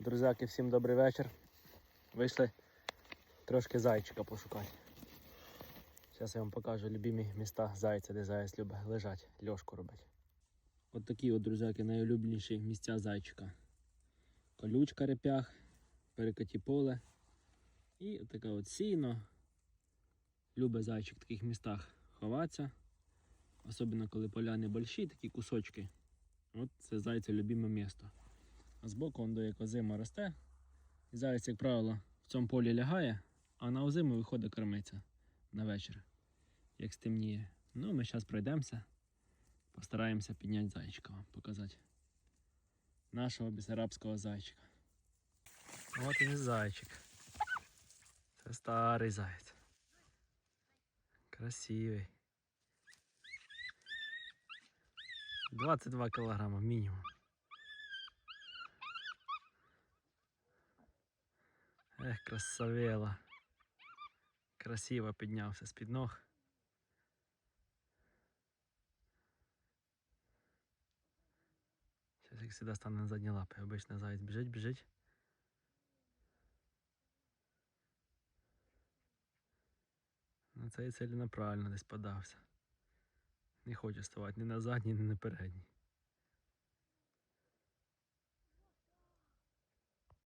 Друзяки, всім добрий вечір. Вийшли трошки зайчика пошукати. Зараз я вам покажу любимі міста зайця, де заяць любить лежать, льошку робить. От такі от, друзяки, найулюбленіші місця зайчика. Колючка репях, перекаті поле і от така от сіно. Любить зайчик в таких містах ховатися. Особливо коли поля не больші, такі кусочки. От це зайця любиме місто. А збоку он до як озима росте. І заяць, як правило, в цьому полі лягає, а на озиму виходить кормиться на вечір, як стемніє. Ну, ми зараз пройдемося, постараємося підняти зайчика вам показати. Нашого бісарабського зайчика. От він зайчик. Це старий заяць. Красивий. 22 кілограма мінімум. Ех, красавела. Красиво піднявся з-під ног. Зараз як завжди стане на задні лапи. Обично заяць біжить, біжить. На цей цілі неправильно десь подався. Не хоче ставати ні на задній, ні на передній.